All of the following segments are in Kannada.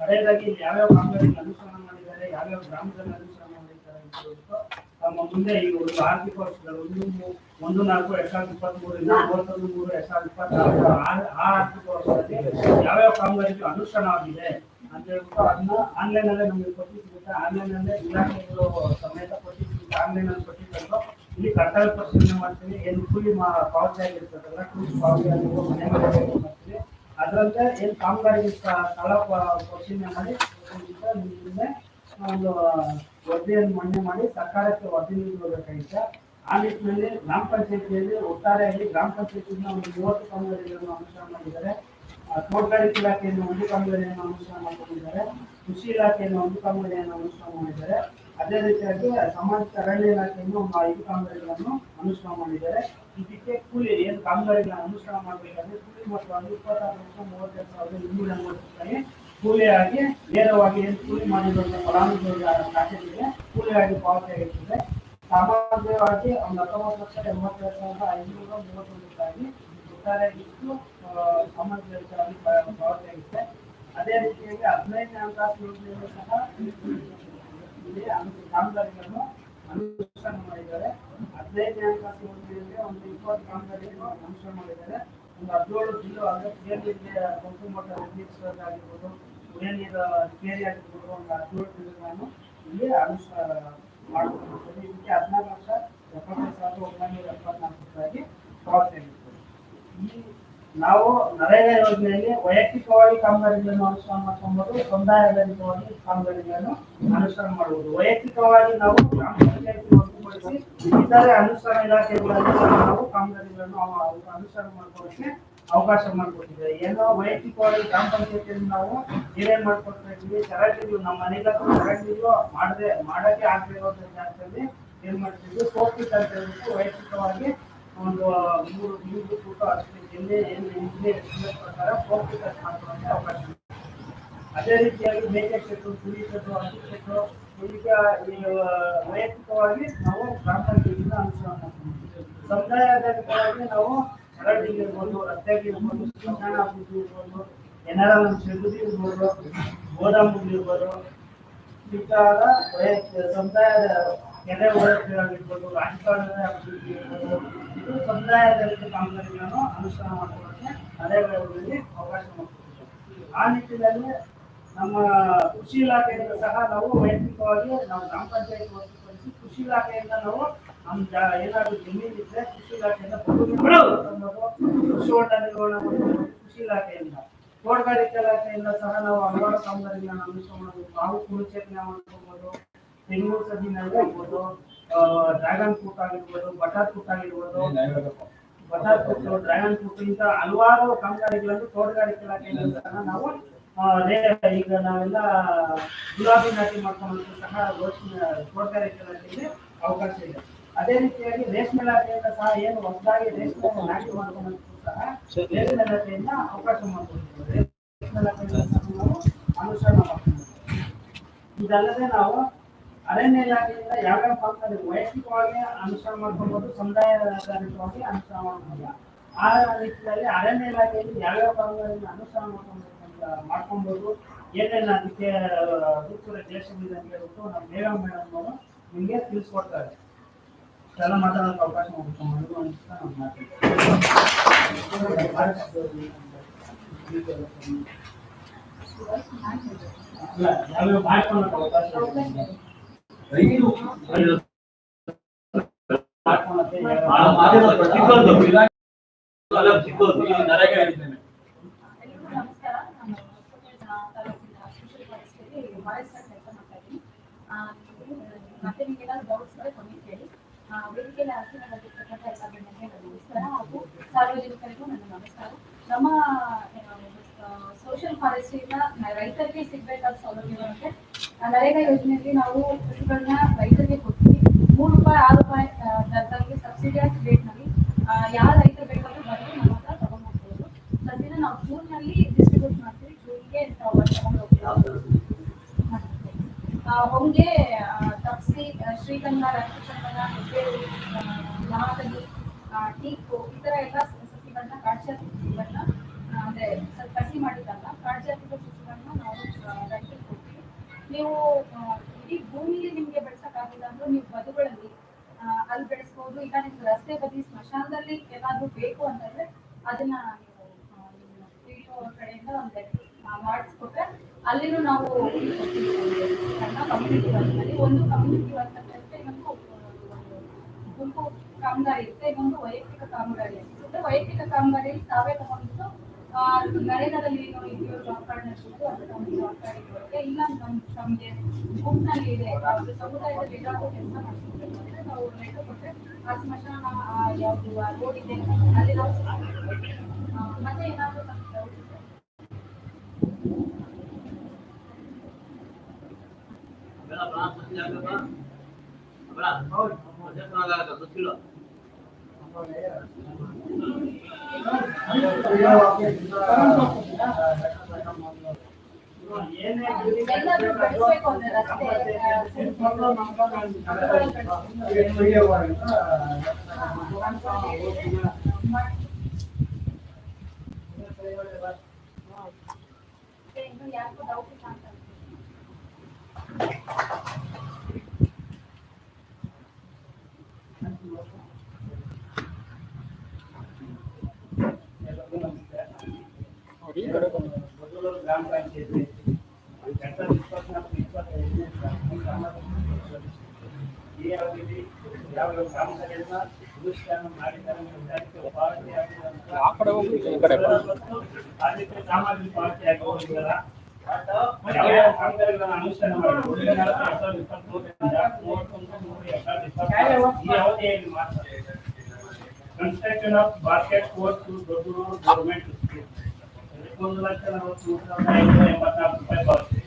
ಕಡೆಯದಾಗಿ ಇಲ್ಲಿ ಯಾವ್ಯಾವ ಕಾಮಗಾರಿಗಳು ಅನುಷ್ಠಾನ ಮಾಡಿದ್ದಾರೆ ಯಾವ್ಯಾವ ಗ್ರಾಮದಲ್ಲಿ ಅನುಷ್ಠಾನ ಮಾಡಿದ್ದಾರೆ ಅಂತ ಹೇಳ್ಬಿಟ್ಟು ತಮ್ಮ ಮುಂದೆ ಈ ಒಂದು ಆರ್ಥಿಕ ವರ್ಷದ ಒಂದು ಒಂದು ನಾಲ್ಕು ಎರಡ್ ಸಾವಿರದ ಇಪ್ಪತ್ತ್ ಮೂರರಿಂದ ಮೂವತ್ತೊಂದು ಮೂರು ಎರಡ್ ಸಾವಿರದ ಇಪ್ಪತ್ನಾಲ್ಕು ಆ- ಆರ್ಥಿಕ ವರ್ಷದಲ್ಲಿ ಯಾವ್ಯಾವ ಕಾಮಗಾರಿಗಳು ಅನುಷ್ಠಾನವಾಗಿದೆ ಅಂತ ಹೇಳ್ಬಿಟ್ಟು ಅದನ್ನ ಆನ್ಲೈನ್ ಅಲ್ಲೇ ನಮಗೆ ಪಟ್ಟಿ ಸಿಗುತ್ತೆ ಆನ್ಲೈನ್ ಅಲ್ಲೇ ಇಲಾಖೆಗಳು ಸಮೇತ ಪಟ್ಟಿ ಸಿಗುತ್ತೆ ಆನ್ಲೈನ್ ಅಲ್ಲಿ ಕೊಟ್ಟಿದ್ದು ಇಲ್ಲಿ ಕರ್ತವ್ಯ ಪರಿಶೀಲನೆ ಮಾಡ್ತೀವಿ ಏನು ಕೂಲಿ ಪಾವತಿ ಆಗಿರ್ತದಲ್ಲ ಕೂಲಿ ಪಾವತಿ ಆಗಿರ್ಬೋದು ಮನೆ ಮಾಡ್ತೀವಿ ಅದರಂತೆ ಏನು ಕಾಮಗಾರಿಗೆ ಸ್ಥ- ಸ್ಥಳ ಪರಿಶೀಲನೆ ಮಾಡಿ ಒಂದು ವರದಿಯನ್ನು ಮನ್ನಣೆ ಮಾಡಿ ಸರ್ಕಾರಕ್ಕೆ ವರದಿ ನೀಡಬೇಕಾಗಿತ್ತು ಆ ನಿಟ್ಟಿನಲ್ಲಿ ಗ್ರಾಮ ಪಂಚಾಯತಿಯಲ್ಲಿ ಒಟ್ಟಾರೆಯಾಗಿ ಗ್ರಾಮ ಪಂಚಾಯತಿಯಿಂದ ಒಂದು ಮೂವತ್ತು ಕಾಮಗಾರಿಗಳನ್ನು ಅನುಷ್ಠಾನ ಮಾಡಿದ್ದಾರೆ. ತೋಟಗಾರಿಕೆ ಇಲಾಖೆಯನ್ನು ಒಂದು ಕಾಮಗಾರಿಯನ್ನು ಅನುಷ್ಠಾನ ಮಾಡಿಕೊಂಡಿದ್ದಾರೆ. ಕೃಷಿ ಇಲಾಖೆಯನ್ನು ಒಂದು ಕಾಮಗಾರಿಯನ್ನು ಅನುಷ್ಠಾನ ಮಾಡಿದ್ದಾರೆ. ಅದೇ ರೀತಿಯಾಗಿ ಸಮಾಜಕ್ಕೆ ಅರಣ್ಯ ಇಲಾಖೆಯನ್ನು ಒಂದು ಐದು ಕಾಮಗಾರಿಗಳನ್ನು ಅನುಷ್ಠಾನ ಮಾಡಿದ್ದಾರೆ. ಇದಕ್ಕೆ ಕೂಲಿ, ಏನು ಕಾಮಗಾರಿಗಳನ್ನು ಅನುಷ್ಠಾನ ಮಾಡಬೇಕಾದ್ರೆ ಕೂಲಿ ಮೊತ್ತವಾಗಿ ಇಪ್ಪತ್ತಾರು ಲಕ್ಷ ಮೂವತ್ತೆರಡು ಸಾವಿರದ ಇನ್ನೂರ ಮೂವತ್ತು ರೂಪಾಯಿ ಕೂಲಿಯಾಗಿ ನೇರವಾಗಿ ಕೂಲಿ ಮಾಡಿರುವಂತಹ ಫಲಾನುಭವಿಗಳ ಖಾತೆಗಳಿಗೆ ಕೂಲಿಯಾಗಿ ಪಾವತಿಯಾಗಿರ್ತದೆ ಸಾಮಾನ್ಯವಾಗಿ ಒಂದು ಹತ್ತೊಂಬತ್ತು ಲಕ್ಷ ಎಂಬತ್ತೆರಡು ಸಾವಿರದ ಐನೂರ ಮೂವತ್ತೊಂದು ರೂಪಾಯಿ ಒಟ್ಟಾರೆ ಇಷ್ಟು ಸಾಮಾನ್ಯವಾಗಿ ಪಾವತಿ ಪಾ- ಪಾವತಿಯಾಗಿದೆ ಅದೇ ರೀತಿಯಾಗಿ ಹದಿನೈದನೇ ಹಣಕಾಸು ಯೋಜನೆಯನ್ನು ಸಹ ಇಲ್ಲಿ ಕಾಮಗಾರಿಗಳನ್ನು ಅನುಷ್ಠಾನ ಮಾಡಿದ್ದಾರೆ. ಹದಿನೈದನೇ ಹಣಕಾಸು ಯೋಜನೆಯಲ್ಲಿ ಒಂದು ಇಪ್ಪತ್ತು ಕಾಮಗಾರಿಯನ್ನು ಅನುಷ್ಠಾನ ಮಾಡಿದ್ದಾರೆ. ಒಂದು ಹದಿನೇಳು ಜಿಲ್ಲೆ, ಅಂದರೆ ಕೇಂದ್ರ ಮೋಟರ್ ನಿರ್ಮಿಸೋದಾಗಿರ್ಬೋದು ಕೇರಿ ಆಗಿರ್ಬೋದು ಒಂದು ಹದಿನೇಳು ಜಿಲ್ಲೆಗಳನ್ನು ಇಲ್ಲಿ ಅನುಷ್ಠಾನ ಮಾಡಿಕೊಂಡಿರ್ತದೆ ಇದಕ್ಕೆ ಹದಿನಾರು ಲಕ್ಷ ಎಪ್ಪತ್ತೈದು ಸಾವಿರದ ಒಂಬೈನೂರ ಎಪ್ಪತ್ನಾಲ್ಕು ಈ ನಾವು ನರೇಗಾ ಯೋಜನೆಯಲ್ಲಿ ವೈಯಕ್ತಿಕವಾಗಿ ಕಾಮಗಾರಿಗಳನ್ನು ಅನುಷ್ಠಾನ ಮಾಡ್ಕೊಬೋದು ಸಮುದಾಯಾಧಾರಿತವಾಗಿ ಕಾಮಗಾರಿಗಳನ್ನು ಅನುಷ್ಠಾನ ಮಾಡುವುದು ವೈಯಕ್ತಿಕವಾಗಿ ನಾವು ಗ್ರಾಮ ಪಂಚಾಯತಿ ಹೊರತುಪಡಿಸಿ ಇತರೆ ಅನುಷ್ಠಾನ ಇಲಾಖೆಗಳಲ್ಲಿ ನಾವು ಕಾಮಗಾರಿಗಳನ್ನು ಅನುಷ್ಠಾನ ಮಾಡ್ಕೊಳ್ಳೋಕೆ ಅವಕಾಶ ಮಾಡಿಕೊಟ್ಟಿದೆ. ಏನೋ ವೈಯಕ್ತಿಕವಾಗಿ ಗ್ರಾಮ ಪಂಚಾಯತಿಯಲ್ಲಿ ನಾವು ಏನೇನ್ ಮಾಡ್ಕೊಳ್ತಾ ಇದ್ವಿ ಚರಂಡಿಗಳು ನಮ್ಮ ಮನೆಗಳ ಚರಂಡಿಗಳು ಮಾಡದೆ, ಮಾಡಕ್ಕೆ ಆಗದೆ ಇರೋ ಜಾಗದಲ್ಲಿ ಏನ್ ಮಾಡ್ತಿದ್ವಿ ಸೋಪಿಟ್ ಅಂತ ಹೇಳ್ಬಿಟ್ಟು ವೈಯಕ್ತಿಕವಾಗಿ ಒಂದು ಮೂರು ಮೂರು ಫೋಟೋ ಅಷ್ಟು ಜಿಲ್ಲೆ ಎಲ್ಲಿ ಎಸ್ಟಿಮೇಟ್ ಪ್ರಕಾರ ಸೋಪಿಟ್ ಅಂತ ಮಾಡ್ಕೊಳ್ಳೋಕೆ ಅವಕಾಶ ಅದೇ ರೀತಿಯಾಗಿ ಮೇಕೆ ಕ್ಷೇತ್ರ ಕುರಿ ಕ್ಷೇತ್ರ ಹಸು ಶೆಟ್ಟು ಈಗ ವೈಯಕ್ತಿಕವಾಗಿ ನಾವು ಗ್ರಾಮ ಪಂಚಾಯತಿಯಿಂದ ಅನುಷ್ಠಾನ ಮಾಡ್ತೀವಿ. ಸಮುದಾಯ ಆಧಾರಿತವಾಗಿ ನಾವು ಚರಂಡಿಗೆ ಇರ್ಬೋದು ರಸ್ತೆಗೆ ಇರ್ಬೋದು ಸ್ಮಶಾನ ಇರ್ಬೋದು ಏನಾರ ಒಂದು ಸಿಗುದಿ ಇರ್ಬೋದು ಗೋದಾಮುಗಳು ಇರ್ಬೋದು ವೈಯಕ್ತಿಕ ಸಮುದಾಯದ ಕೆರೆ ಒಳಗಿರ್ಬೋದು ರಾಜಕಾರಣದ ಅಭಿವೃದ್ಧಿ ಇರ್ಬೋದು ಸಮುದಾಯದಲ್ಲಿ ಕಾಮಗಾರಿಗಳನ್ನು ಅನುಷ್ಠಾನ ಮಾಡೋದಕ್ಕೆ ನರೇಗಾದಲ್ಲಿ ಅವಕಾಶ ಮಾಡಿಕೊಟ್ಟಿದೆ. ಆ ನಿಟ್ಟಿನಲ್ಲಿ ನಮ್ಮ ಕೃಷಿ ಇಲಾಖೆಯಿಂದ ಸಹ ನಾವು ವೈಯಕ್ತಿಕವಾಗಿ ನಾವು ಗ್ರಾಮ ಪಂಚಾಯತ್ ಹೊರತುಪಡಿಸಿ ಕೃಷಿ ಇಲಾಖೆಯಿಂದ ನಾವು ನಮ್ಮ ಜ- ಏನಾದ್ರು ಜಮೀನು ಇದ್ರೆ ಕೃಷಿ ಇಲಾಖೆಯಿಂದ ಕೃಷಿ ಇಲಾಖೆಯಿಂದ. ತೋಟಗಾರಿಕೆ ಇಲಾಖೆಯಿಂದ ಸಹ ನಾವು ಹಲವಾರು ಕಾಮಗಾರಿಗಳನ್ನು ಅನುಷ್ಠಾನ ನಾವು ಕುರುಚೇತನ ಮಾಡ್ಕೋಬಹುದು ತೆಂಗು ಸದಿನ ಆಗಿರ್ಬೋದು ಡ್ರ್ಯಾಗನ್ ಫ್ರೂಟ್ ಆಗಿರ್ಬೋದು ಬಟಾರ್ ಫ್ರೂಟ್ ಆಗಿರ್ಬೋದು. ಬಟಾರ್ ಫ್ರೂಟ್ ಡ್ರ್ಯಾಗನ್ ಫ್ರೂಟ್ ಇಂತ ಹಲವಾರು ಕಾಮಗಾರಿಗಳನ್ನು ತೋಟಗಾರಿಕೆ ಇಲಾಖೆಯಿಂದ ಸಹ ನಾವು ಈಗ ನಾವೆಲ್ಲ ಗುಲಾಬಿ ನಾಟಿ ಮಾಡ್ಕೊಳ್ಳೋದು ಸಹ ತೋಟಗಾರಿಕೆ ಇಲಾಖೆಯಲ್ಲಿ ಅವಕಾಶ ಇದೆ. ಅದೇ ರೀತಿಯಾಗಿ ರೇಷ್ಮೆ ಇಲಾಖೆಯಿಂದ ಸಹ ಏನು ಹೊಸದಾಗಿ ರೇಷ್ಮೆ ನಾಟಿ ಮಾಡ್ಕೊಳ್ಳೋದು ಸಹ ರೇಷ್ಮೆ ಇಲಾಖೆಯಿಂದ ಅವಕಾಶ ಮಾಡಿಕೊಡ್ತೀವಿ ರೇಷ್ಮೆ ಇಲಾಖೆಯಿಂದ ಸಹ ನಾವು ಅನುಷ್ಠಾನ ಮಾಡ್ತೀವಿ ಇದಲ್ಲದೆ ನಾವು ಅರಣ್ಯ ಇಲಾಖೆಯಿಂದ ಯಾವ್ಯಾವ ಭಾಗದಲ್ಲಿ ವೈಯಕ್ತಿಕವಾಗಿ ಅನುಷ್ಠಾನ ಮಾಡ್ಕೊಬೋದು ಸಮುದಾಯ ಆಧಾರಿತವಾಗಿ ಅನುಷ್ಠಾನ ಮಾಡ್ಬೋದು ಆ ರೀತಿಯಲ್ಲಿ ಅರಣ್ಯ ಇಲಾಖೆಯಲ್ಲಿ ಯಾವ್ಯಾವ ಪಾತ್ರಗಳನ್ನು ಅನುಷ್ಠಾನ ಮಾಡ್ಕೊಂಡು ಮಾಡ್ಕೊಬೋದು ಏನೇನು ಅದಕ್ಕೆ ರೂಪು ರೇಷನ್ ಇದೆ ಅಂತ ಹೇಳ್ಬಿಟ್ಟು ನಮ್ಮ ಮೇಡಮ್ ಮೇಡಮ್ ಅವರು ನಿಮಗೆ ತಿಳಿಸ್ಕೊಡ್ತಾರೆ. ಇಷ್ಟೆಲ್ಲ ಮಾತಾಡೋಕೆ ಅವಕಾಶ ಮಾಡ್ಕೊಂಡು ಅಂತ ನಾವು ಮಾತಾಡ್ತೀವಿ ಅಲ್ಲ, ಯಾವ್ಯಾವ ಮಾಡ್ಕೊಳಕ್ಕೆ ಅವಕಾಶ ಇದೆ? ಮಾಡ್ಕೊಳಕ್ಕೆ ಯಾವ್ಯಾವ- ಎಲ್ರಿಗೂ ನಮಸ್ಕಾರ ನಾನು ಹೊಸಪೇಟೆ ತಾಲೂಕಿನ ಕೃಷಿ ಪರಿಸ್ಥಿತಿ ಫಾರೆಸ್ಟ್ ಕೆಲಸ ಮಾಡ್ತಾ ಇದ್ದೀನಿ ಆ, ಮತ್ತೆ ನಿಮಗೆ ಏನಾದ್ರು ಡೌಟ್ಸ್ ಇದ್ರೆ ಕೊನೆ ಕೇಳಿ ವೇದಿಕೆಯಲ್ಲಿ ಆಸೆ ನಡೆದಿರ್ತಕ್ಕಂಥ ಎಲ್ಲ ನಮಸ್ಕಾರ ಹಾಗೂ ಸಾರ್ವಜನಿಕರಿಗೂ ನನ್ನ ನಮಸ್ಕಾರ. ನಮ್ಮ ಸೋಷಿಯಲ್ ಫಾರೆಸ್ಟ್ರಿಯಿಂದ ರೈತರಿಗೆ ಸಿಗ್ಬೇಕಾದ ಸೌಲಭ್ಯಗಳಂತೆ ನರೇಗಾ ಯೋಜನೆಯಲ್ಲಿ ನಾವು ಕೃಷಿಗಳನ್ನ ರೈತರಿಗೆ ಕೊಡ್ತೀವಿ. ಮೂರು ರೂಪಾಯಿ, ಆರು ರೂಪಾಯಿ ದರದಲ್ಲಿ ಸಬ್ಸಿಡಿಯಾಸ್ ರೇಟ್ನಲ್ಲಿ ಯಾವ ರೈತರು ಬೇಕಾದ್ರೂ ಬಂದು ನಮ್ಮ ಹತ್ರ ತಗೊಂಡು ಹೋಗ್ಬೋದು ಸದ್ಯನ ನಾವು ಜೂನ್ನಲ್ಲಿ ಡಿಸ್ಟ್ರಿಬ್ಯೂಟ್ ಮಾಡ್ತೀವಿ. ಜೂನ್ಗೆ ತಗೊಂಡು ಹೋಗ್ತೀವಿ ತಪ್ಸಿ ಶ್ರೀಗಂಧ ರಕ್ತಚಂದನ ಆ, ಟೀಕು ಈ ಥರ ಎಲ್ಲ ಸಸಿಗಳನ್ನ ಕಾಡ್ಜಾತಿ ಸಸಿಗಳನ್ನ ಆ, ಅಂದ್ರೆ ಸ್ವಲ್ಪ ಕಸಿ ಮಾಡಿದಲ್ಲ ಕಾಡ್ಜಾತಿಕ ಸಸಿಗಳನ್ನ ನಾವು ರೈತರಿಗೆ ಕೊಡ್ತೀವಿ. ನೀವು ಇಡೀ ಭೂಮಿಲಿ ನಿಮಗೆ ಬೆಳೆಸಕ್ಕಾಗಿಲ್ಲ ಅಂದ್ರೂ ನೀವು ಬದುಗಳಲ್ಲಿ ಅಲ್ಲಿ ಬೆಳೆಸ್ಬೋದು ಈಗ ನಿಮ್ಗೆ ರಸ್ತೆ ಬದಿ ಸ್ಮಶಾನದಲ್ಲಿ ಏನಾದ್ರೂ ಬೇಕು ಅಂತಂದ್ರೆ ಅದನ್ನ ನೀವು ಅವ್ರ ಕಡೆಯಿಂದ ಒಂದು ಮಾಡಿಸ್ಕೊಟ್ರೆ ಅಲ್ಲಿನೂ ನಾವು ಕಮ್ಯುನಿಟಿ ವರ್ಕ್ನಲ್ಲಿ ಒಂದು ಕಮ್ಯುನಿಟಿ ವರ್ಕ್ ಅಂತ ಇನ್ನೊಂದು ಗುಂಪು ಕಾಮಗಾರಿ ಇರುತ್ತೆ, ಇನ್ನೊಂದು ವೈಯಕ್ತಿಕ ಕಾಮಗಾರಿ ಇರುತ್ತೆ ವೈಯಕ್ತಿಕ ಕಾಮಗಾರಿಯಲ್ಲಿ ತಾವೇ ತಗೊಂಡ್ಬಿಟ್ಟು ನರೇಗಾದಲ್ಲಿ ಏನು ಇದೆಯೋ ಜಾಬ್ ಕಾರ್ಡ್ ನಡ್ಸ್ಕೊಂಡು ಅದು ನಮ್ಗೆ ಜಾಬ್ ಕಾರ್ಡ್ ಇರುತ್ತೆ ಇಲ್ಲ, ನಮ್, ನಮ್ಗೆ ಗುಂಪಿನಲ್ಲಿ ಇದೆ ಅವ್ರ ಸಮುದಾಯದಲ್ಲಿ ಏನಾದ್ರು ಕೆಲಸ ಮಾಡ್ತಿದ್ರೆ ನಾವು ಲೆಟರ್ ಕೊಟ್ಟರೆ ಆ ಸ್ಮಶಾನ ಯಾವುದು ರೋಡ್ ಇದೆ, ಅಲ್ಲಿ ನಾವು ಮತ್ತೆ ಏನಾದ್ರು ನಮ್ಗೆ doubt ಇದ್ರೆ ಏನೇ ಎಲ್ಲಾದ್ರೂ ಬೆಳೆಸ್ಬೇಕು ಅಂದ್ರೆ ರಸ್ತೆ, ಮತ್ತೆ ಇನ್ನು ಯಾರಿಗೂ ಡೌಟ್ ಇಲ್ಲ ಅಂತ ಅನ್ಸುತ್ತೆ. ಎಲ್ಲರಿಗೂ ನಮಸ್ಕಾರ. ಮೊದಲು ಗ್ರಾಮ ಪಂಚಾಯತಿ ಎರಡ್ ಸಾವಿರದ ಇಪ್ಪತ್ನಾಲ್ಕು ಇಪ್ಪತ್ತೈದನೇ ಸಾಲಿನ ಈ ಅವಧಿಯಲ್ಲಿ ಯಾವ ಯಾವ ಗ್ರಾಮಗಳನ್ನ ಅನುಷ್ಠಾನ ಮಾಡಿದ್ದಾರೆ ಅನ್ನೋ ವಿಚಾರಕ್ಕೆ ಪಾವತಿಯಾಗಿರುವಂತ ಆ ಕಡೆ ಹೋಗಿ ಈ ಕಡೆ ಬಾ. ಮತ್ತು ಆದ್ಯತೆ ಸಾಮಾಜಿಕ ಪಾವತಿಯಾಗಿರುವುದಿಲ್ಲ ಯಾವ ಯಾವ ಕಾಮಗಾರಿಗಳನ್ನ ಅನುಷ್ಠಾನ ಮಾಡಿದ್ರು ಒಂದು ನಾಲ್ಕು ಎರಡ್ ಸಾವಿರದ ಇಪ್ಪತ್ಮೂರರಿಂದ ಮೂವತ್ತೊಂದು ಮೂರು ಎರಡ್ ಸಾವಿರದ ಇಪ್ಪತ್ತಾರು ಈ ಅವಧಿಯಲ್ಲಿ ಮಾತ್ರ construction of basket course to Doddur government school ಒಂದು ಲಕ್ಷ ನಲವತ್ಮೂರು ಸಾವಿರದ ಐನೂರ ಎಂಬತ್ನಾಲ್ಕು ರೂಪಾಯಿ ಪಾವತಿ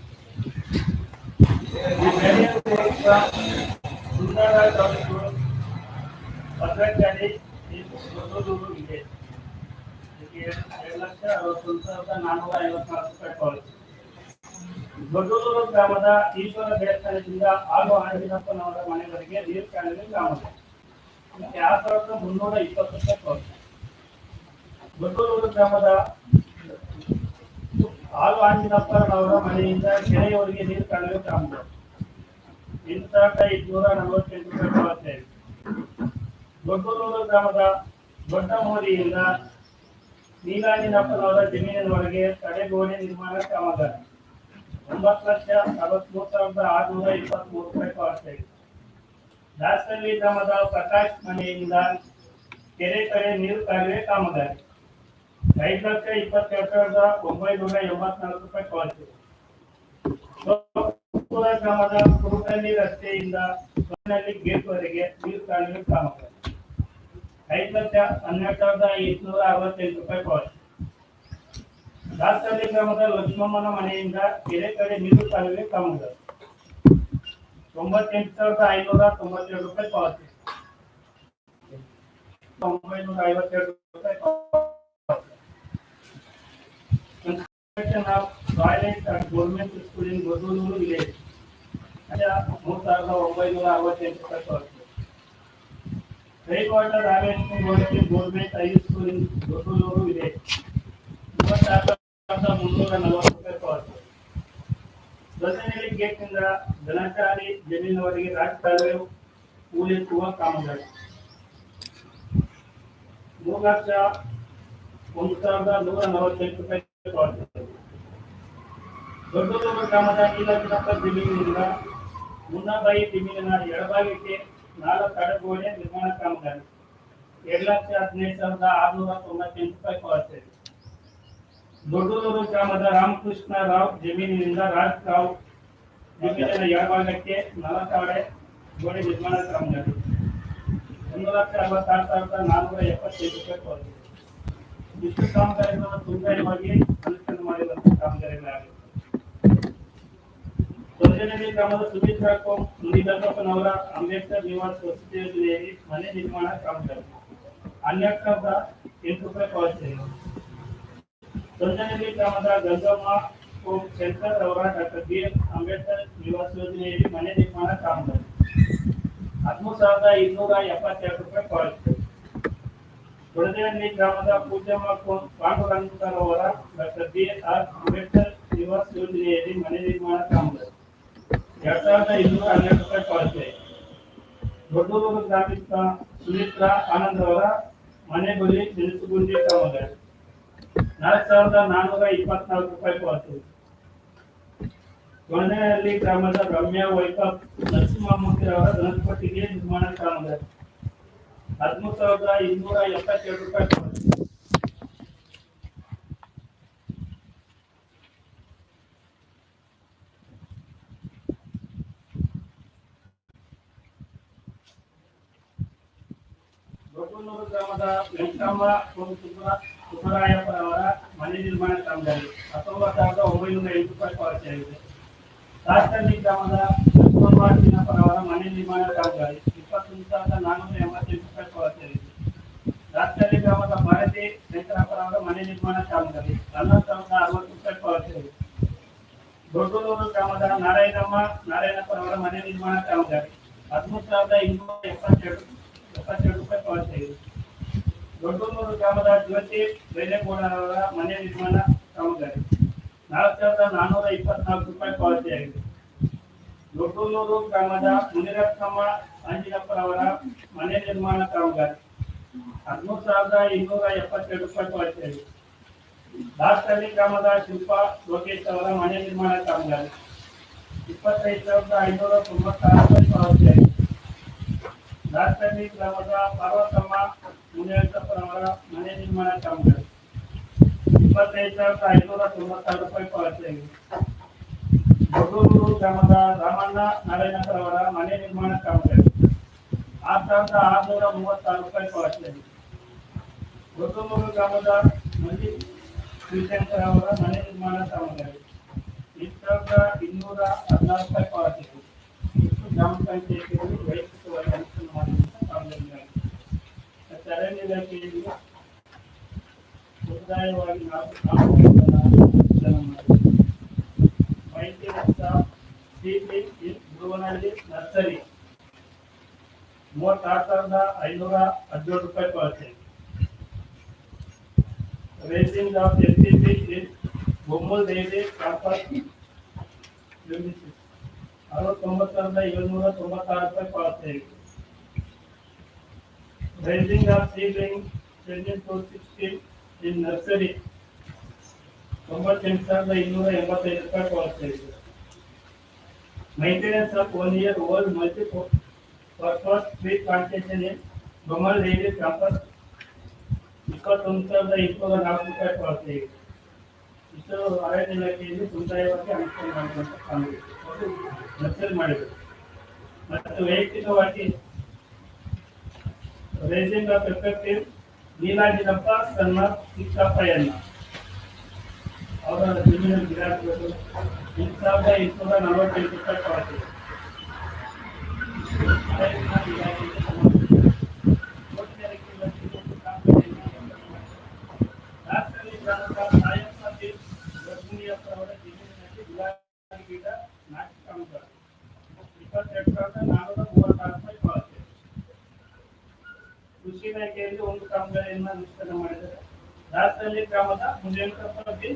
ಈ ಬೆಳೆಯ ಪೂರ್ವಕ ಸುಂದರ ತಾಲೂಕು ಭದ್ರಾಚಾರಿ ಈ ದೊಡ್ಡೂರು ಇದೆ ಇದಕ್ಕೆ ಸಾವಿರದ ಐವತ್ನಾಲ್ಕು ರೂಪಾಯಿ ಗ್ರಾಮದ ಈಶ್ವರ ದೇವಸ್ಥಾನದಿಂದ ಆಲು ಆಂಜನಪ್ಪನವರ ಮನೆಯವರೆಗೆ ನೀರು ಕಾಣಲು ಗ್ರಾಮದ. ಆರು ಮುನ್ನೂರ ಇಪ್ಪತ್ತು ರೂಪಾಯಿ ಗ್ರಾಮದ ಆಂಜಿನಪ್ಪನವರ ಮನೆಯಿಂದ ನೀರು ಕಾಣಲು ಗ್ರಾಮದ. ಎಂಟು ಸಾವಿರದ ಐದುನೂರ ನಲವತ್ತೆಂಟು ರೂಪಾಯಿ ದೊಡ್ಡೂರು ಗ್ರಾಮದ ದೊಡ್ಡ ಮೋರಿಯಿಂದ ನೀಲಾಂಜಿನಪ್ಪನವರ ಜಮೀನಿನವರೆಗೆ ತಡೆಗೋಡೆ ನಿರ್ಮಾಣ ಕಾಮಗಾರಿ ಒಂಬತ್ತು ಲಕ್ಷ ಅರವತ್ಮೂರು ಸಾವಿರದ ಆರುನೂರ ಇಪ್ಪತ್ಮೂರು ರೂಪಾಯಿ ಪಾವತಿ ಆಗಿದೆ. ದಾಸಹಳ್ಳಿ ಗ್ರಾಮದ ಪ್ರಕಾಶ್ ಮನೆಯಿಂದ ಕೆರೆ ಕಡೆ ನೀರು ಕಾಲುವೆ ಕಾಮಗಾರಿ. ಐದು ಲಕ್ಷ ಇಪ್ಪತ್ತೆರಡು ಸಾವಿರದ ಒಂಬೈನೂರ ಎಂಬತ್ನಾಲ್ಕು ರೂಪಾಯಿ ಪಾವತಿ ಸೋಪುರ ಗ್ರಾಮದ ಕುರುಕಲ್ಲಿ ರಸ್ತೆಯಿಂದ ಗೇಟ್ವರೆಗೆ ಗೇಟ್ ವರೆಗೆ ನೀರು ಕಾಲುವೆ ಕಾಮಗಾರಿ. ಐದು ಲಕ್ಷ ಹನ್ನೆರಡು ಸಾವಿರದ ಐದುನೂರ ಅರವತ್ತೆಂಟು ರೂಪಾಯಿ ಪಾವತಿ ದಾಸಹಳ್ಳಿ ಗ್ರಾಮದ ಲಕ್ಷ್ಮಮ್ಮನ ಮನೆಯಿಂದ ಕೆರೆ ಕಡೆ ನೀರು ಕಾಲುವೆ ಕಾಮಗಾರಿ ತೊಂಬತ್ತೆಂಟು ಸಾವಿರದ ಐನೂರ ತೊಂಬತ್ತೆರಡು ರೂಪಾಯಿ ಪಾವತಿ ಒಂಬೈನೂರ ಐವತ್ತೆರಡು ರೂಪಾಯಿ construction of toilet at government school in Goddur village ಮೂರು ಸಾವಿರದ ಒಂಬೈನೂರ ಅರವತ್ತೆಂಟು ರೂಪಾಯಿ ಪಾವತಿ ವಾಟರ್ ಹಾರ್ವೆಸ್ಟಿಂಗ್ ಗೋಡೆಗೆ government high school Goddur village ಮೂವತ್ತಾರು ಮುನ್ನೂರ ನಲವತ್ತು ರೂಪಾಯಿ ಪಾವತಿ ದೊಡ್ಡನಹಳ್ಳಿ ಗೇಟ್ನಿಂದ ಧನಚಾರಿ ರಾಜ್ ರಾಜಕಾಲುವೆ ಹೂಳೆತ್ತುವ ಕಾಮಗಾರಿ. ಮೂರು ಲಕ್ಷ ಒಂದು ಸಾವಿರದ ನೂರ ನಲವತ್ತೆಂಟು ರೂಪಾಯಿ ಪಾವತಿ ದೊಡ್ಡದೂರು ಗ್ರಾಮದ ನೀಲಗಿನಪ್ಪ ಜಮೀನಿನಿಂದ ಮುನ್ನಬಾಯಿ ಜಮೀನಿನ ಎಡಭಾಗಕ್ಕೆ ನಾಲ್ಕು ತಡೆಗೋಡೆ ನಿರ್ಮಾಣ ಕಾಮಗಾರಿ ಎರಡು ಲಕ್ಷ ಹದಿನೈದು ಸಾವಿರದ ಆರುನೂರ ತೊಂಬತ್ತೆಂಟು ರೂಪಾಯಿ ಕೊರತೆ. ದೊಡ್ಡದೂರು ಗ್ರಾಮದ ರಾಮಕೃಷ್ಣ ರಾವ್ ಜಮೀನಿನಿಂದ ರಾಜ್ ರಾವ್ ಜಮೀನಿನ ಎಡಭಾಗಕ್ಕೆ ನಾಲ್ಕಾಡೆ ಗೋಡೆ ನಿರ್ಮಾಣ ಕಾಮಗಾರಿ ಒಂದು ಲಕ್ಷ ಅರವತ್ತಾರು ಸಾವಿರದ ನಾನ್ನೂರ ಎಪ್ಪತ್ತೈದು ರೂಪಾಯಿ ಕೊರತೆ. ಇಷ್ಟು ಕಾಮಗಾರಿಗಳನ್ನು ಸುಂದರವಾಗಿ ಅನುಷ್ಠಾನ ಮಾಡಿರುವಂತಹ ಕಾಮಗಾರಿಗಳಾಗಿವೆ. ದೊಡ್ಡನಹಳ್ಳಿ ಗ್ರಾಮದ ಸುಮಿತ್ರಾ ಕೋಮ್ ಮುನಿಗಂಗಪ್ಪನವರ ಅಂಬೇಡ್ಕರ್ ನಿವಾಸ ವಸತಿ ಯೋಜನೆಯಲ್ಲಿ ಮನೆ ನಿರ್ಮಾಣ ಕಾಮಗಾರಿ ಹನ್ನೆರಡು ಸಾವಿರದ ಎಂಟು ರೂಪಾಯಿ ಪಾವತಿ ದೊಡ್ಡನಹಳ್ಳಿ ಗ್ರಾಮದ ಗಂಗಮ್ಮ ಹೋಮ್ ಸೆಂಟರ್ ಅವರ ಡಾಕ್ಟರ್ ಬಿ ಎಂ ಅಂಬೇಡ್ಕರ್ ನಿವಾಸ ಯೋಜನೆಯಲ್ಲಿ ಮನೆ ನಿರ್ಮಾಣ ಕಾಮಗಾರಿ ಹದಿಮೂರು ಸಾವಿರದ ಇನ್ನೂರ ಎಪ್ಪತ್ತೆರಡು ರೂಪಾಯಿ ಪಾವತಿ ದೊಡ್ಡದೇಹಳ್ಳಿ ಗ್ರಾಮದ ಪೂಜಮ್ಮ ಕೋ- ಪಾಂಡುರಂಗರ್ ಅವರ ಡಾಕ್ಟರ್ ಬಿ ಆರ್ ಅಂಬೇಡ್ಕರ್ ನಿವಾಸ ಯೋಜನೆಯಲ್ಲಿ ಮನೆ ನಿರ್ಮಾಣ ಕಾಮಗಾರಿ ಎರಡ್ ಸಾವಿರದ ಇನ್ನೂರ ಹನ್ನೆರಡು ರೂಪಾಯಿ ಪಾವತಿ ದೊಡ್ಡೂರು ಗ್ರಾಮೀಣ ಸುಮಿತ್ರಾ ಆನಂದ್ ಅವರ ಮನೆ ಬಳಿ ನೆನೆಸುಗುಂಡಿ ಕಾಮಗಾರಿ ನಾಲ್ಕು ಸಾವಿರದ ನಾನ್ನೂರ ಇಪ್ಪತ್ನಾಲ್ಕು ರೂಪಾಯಿ ಪಾವತಿ ಕೊನೆಯಲ್ಲಿ ಗ್ರಾಮದ ರಮ್ಯಾ ವೈಕಪ್ ನರಸಿಂಹಮೂರ್ತಿ ಅವರ ಗಣಪತಿಗೆ ನಿರ್ಮಾಣ ಕಾಮಗಾರಿ. ಹದಿಮೂರು ಸಾವಿರದ ಇನ್ನೂರ ಎಪ್ಪತ್ತೆರಡು ರೂಪಾಯಿ ಪಾವತಿ ದೊಡ್ಡನೂರು ಗ್ರಾಮದ ವೆಂಕಟಮ್ಮ ಮತ್ತು ಸುಬ್ರ ಸುಬ್ಬರಾಯಪ್ಪ ಅವರ ಮನೆ ನಿರ್ಮಾಣ ಕಾಮಗಾರಿ ಹತ್ತೊಂಬತ್ತು ಸಾವಿರದ ಒಂಬೈನೂರ ಎಂಟು ರೂಪಾಯಿ ಪಾವತಿಯಾಗಿದೆ ರಾಜಕರ್ಣಿ ಗ್ರಾಮದ ಲಕ್ಷ್ಮಮ್ಮ ಚಿನ್ನಪ್ಪನವರ ಮನೆ ನಿರ್ಮಾಣ ಕಾಮಗಾರಿ ಇಪ್ಪತ್ತೊಂದು ಸಾವಿರದ ನಾನ್ನೂರ ಎಂಬತ್ತೆಂಟು ರೂಪಾಯಿ ಪಾವತಿಯಾಗಿದೆ ರಾಜಕರ್ಣಿ ಗ್ರಾಮದ ಭಾರತಿ ಶಂಕರಪ್ಪನವರ ಮನೆ ನಿರ್ಮಾಣ ಕಾಮಗಾರಿ ಹನ್ನೊಂದು ಸಾವಿರದ ಅರವತ್ತು ರೂಪಾಯಿ ಪಾವತಿಯಾಗಿದೆ ದೊಡ್ಡನೂರು ಗ್ರಾಮದ ನಾರಾಯಣಮ್ಮ ನಾರಾಯಣಪ್ಪನವರ ಮನೆ ನಿರ್ಮಾಣ ಕಾಮಗಾರಿ ಹದಿಮೂರು ಸಾವಿರದ ಇನ್ನೂರ ಎಪ್ಪತ್ತೆರಡು ಎಪ್ಪತ್ತೆರಡು ರೂಪಾಯಿ ಪಾವತಿಯಾಗಿದೆ ದೊಡ್ಡನೂರು ಗ್ರಾಮದ ಜ್ಯೋತಿ ಬೈಲೇಗೌಡರವರ ಮನೆ ನಿರ್ಮಾಣ ಕಾಮಗಾರಿ. ನಾಲ್ಕು ಸಾವಿರದ ನಾನ್ನೂರ ಇಪ್ಪತ್ನಾಲ್ಕು ರೂಪಾಯಿ ಪಾವತಿಯಾಗಿದೆ ದೊಡ್ಡನೂರು ಗ್ರಾಮದ ಮುನಿರತ್ನಮ್ಮ ಅಂಜಿನಪ್ಪರವರ ಮನೆ ನಿರ್ಮಾಣ ಕಾಮಗಾರಿ. ಹದಿಮೂರು ಸಾವಿರದ ಇನ್ನೂರ ಎಪ್ಪತ್ತೆರಡು ರೂಪಾಯಿ ಪಾವತಿಯಾಗಿದೆ ದಾಸಹಳ್ಳಿ ಗ್ರಾಮದ ಶಿಲ್ಪ ಲೋಕೇಶ್ ಅವರ ಮನೆ ನಿರ್ಮಾಣ ಕಾಮಗಾರಿ. ಇಪ್ಪತ್ತೈದು ಸಾವಿರದ ಐನೂರ ತೊಂಬತ್ತಾರು ರೂಪಾಯಿ ಪಾವತಿಯಾಗಿದೆ ದಾಸಹಳ್ಳಿ ಗ್ರಾಮದ ಪಾರ್ವತಮ್ಮ ಮುನಿಯಂತಪ್ಪನವರ ಮನೆ ನಿರ್ಮಾಣ ಕಾಮಗಾರಿ ಇಪ್ಪತ್ತೈದು ಸಾವಿರದ ಐನೂರ ತೊಂಬತ್ತಾರು ರೂಪಾಯಿ ಪಾವತಿಯಾಗಿದೆ ದೊಡ್ಡೂರು ಗ್ರಾಮದ ರಾಮಣ್ಣ ನಾರಾಯಣಪ್ಪನವರ ಮನೆ ನಿರ್ಮಾಣ ಕಾಮಗಾರಿ ಆರು ಸಾವಿರದ ಆರುನೂರ ಮೂವತ್ತಾರು ರೂಪಾಯಿ ಪಾವತಿಯಾಗಿದೆ ದೊಡ್ಡೂರು ಗ್ರಾಮದ ಶ್ರೀಶಂಕರ್ ಅವರ ಮನೆ ನಿರ್ಮಾಣ ಕಾಮಗಾರಿ ಎಂಟು ಸಾವಿರದ ಇನ್ನೂರ ಹದಿನಾರು ರೂಪಾಯಿ ಪಾವತಿಯಾಗಿದೆ ಇಷ್ಟು ಗ್ರಾಮ ಪಂಚಾಯಿತಿಯಲ್ಲಿ ವೈಯಕ್ತಿಕವಾಗಿ ಅನುಷ್ಠಾನ ಮಾಡಿದಂಥ ಕಾಮಗಾರಿಗಳಾಗಿವೆ ಮತ್ತು ಅರಣ್ಯ ಇಲಾಖೆಯಲ್ಲಿ ಸಮುದಾಯವಾಗಿ ನಾವು ಕಾಮಗಾರಿಗಳನ್ನು ಅನುಷ್ಠಾನ ಮಾಡಿದ್ದೇವೆ ವೈದ್ಯರಸ್ಥ ಸಿಪಿ ಇನ್ ಗುರುವನಹಳ್ಳಿ ನರ್ಸರಿ ಮೂವತ್ತಾರು ಸಾವಿರದ ಐನೂರ ಹದಿನೇಳು ರೂಪಾಯಿ ಪಾವತಿ racing of L C P in Bommal daily campus ಅರವತ್ತೊಂಬತ್ತು ಸಾವಿರದ ಏಳ್ನೂರ ತೊಂಬತ್ತಾರು ರೂಪಾಯಿ ಪಾವತಿ raising of ceiling twenty two sixteen in nursery ತೊಂಬತ್ತೆಂಟು ಸಾವಿರದ ಇನ್ನೂರ ಎಂಬತ್ತೈದು ರೂಪಾಯಿ ಪಾವತಿ Maintenance of one year old multi-purpose tree plantation in Gomal Daily campus. ಇಪ್ಪತ್ತೊಂದು ಸಾವಿರದ ಇಪ್ಪತ್ತ ನಾಲ್ಕು ರೂಪಾಯಿ ಪಾವತಿ ಇಷ್ಟು ಅರಣ್ಯ ಇಲಾಖೆಯಲ್ಲಿ ಸಮುದಾಯವಾಗಿ ಅನುಷ್ಠಾನ ಮಾಡುವಂತ ಕಾಮಗಾರಿ ಅದು ನರ್ಸರಿ ಮಾಡಿದರು. ಮತ್ತು ವೈಯಕ್ತಿಕವಾಗಿ ರೇಸಿಂಗ್ ಆಫ್ ಎಫೆಕ್ಟಿವ್ ನೀಲಾಜಿನಪ್ಪ ಸಣ್ಣ ಚಿಕ್ಕಪ್ಪಯ್ಯಣ್ಣ. ಅವರ ಜಮೀನು ಗಿರಾಕಿಗಳು ಎಂಟು ಸಾವಿರದ ಎಂಟುನೂರ ನಲವತ್ತೆಂಟು ರೂಪಾಯಿ ರಾಷ್ಟ್ರೀಯ ಗ್ರಾಮದ ಸಾಯಂಪತಿ ಲಕ್ಷ್ಮೀಯಪ್ಪರವರ ಜಮೀನಿನಲ್ಲಿ ಗುಲಾಬಿ ಗಿಡ ನಾಟಿ ಕಾಮಗಾರಿ ಇಪ್ಪತ್ತೆರಡು ಸಾವಿರದ ನಾನ್ನೂರ ಮೂವತ್ತಾರು ರೂಪಾಯಿ ಪಾವತಿ ಕೃಷಿ ಇಲಾಖೆಯಲ್ಲಿ ಒಂದು ಕಾಮಗಾರಿಯನ್ನು ಅನುಷ್ಠಾನ ಮಾಡಿದ್ದಾರೆ. ದಾಸಹಳ್ಳಿ ಗ್ರಾಮದ ಮುನಿಯಂಕಪ್ಪ ಬಿ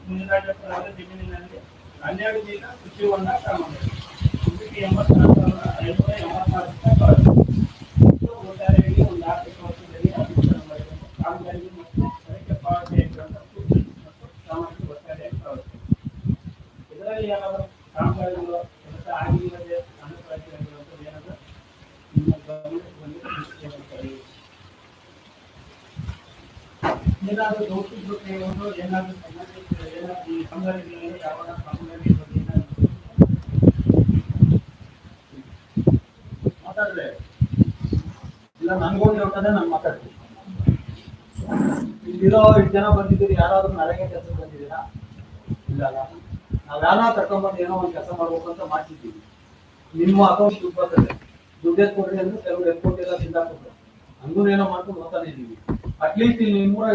ಜಮೀನಿನಲ್ಲಿ ಹನ್ನೆರಡು ದಿನ ಕೃಷಿ ಹೊಂಡ ಕಾಮಗಾರಿ ಎಂಬತ್ತಾರು ಸಾವಿರದ ಐನೂರ ಎಂಬತ್ತಾರು ರೂಪಾಯಿ ಒಂದು ಆರ್ಥಿಕ ವರ್ಷದಲ್ಲಿ ಅನುಷ್ಠಾನ ಮಾಡಿದಂಥ ಕಾಮಗಾರಿ ಮತ್ತು ಅದಕ್ಕೆ ಪಾವತಿ ಸಾಮಾಜಿಕ ಒಟ್ಟಾರೆಯಾಗಿ ಇದರಲ್ಲಿ ಏನಾದರೂ ಕಾಮಗಾರಿಗಳು ಕೆಲಸ ಆಗಿಲ್ಲದೆ ಅನುಪಾತಿಯಾಗಿರುವಂಥದ್ದು ಏನಾದರೂ ನಿಮ್ಮ ಗಮನಕ್ಕೆ ಬಂದು ತಿಳಿಸ್ಕೊಳ್ತಾರೆ. ಏನಾದರೂ ಒಂದು ಏನಾದರೂ ಇಲ್ಲ ಮಾತಾಡ್ತೀನಿ. ಇಲ್ಲಿರೋ ಜನ ಬಂದಿದ್ದೀರಿ ಇಲ್ಲ ಕರ್ಕೊಂಡ್ಬಂದು ಏನೋ ಒಂದು ಕೆಲಸ ಮಾಡ್ಬೇಕು ಅಂತ ನಿಮ್ಮ ಅಕೌಂಟ್ ಬರ್ತದೆ. ದುಡ್ಡು ಎತ್ಕೊಡ್ರಿ ಅಂದ್ರೆ ಕೆಲವ್ರು ಎತ್ಕೊಟ್ಟಿಲ್ಲ ತಿಂದಾಕೊಟ್ರು ಹಂಗೂ ಏನೋ ಮಾಡ್ಕೊಂಡು ಹೋಗ್ತಾನೆ ಇದ್ದೀವಿ ಅಟ್ಲೀಸ್ಟ್ ಇಲ್ಲಿ ನಿಮ್ಮೂರ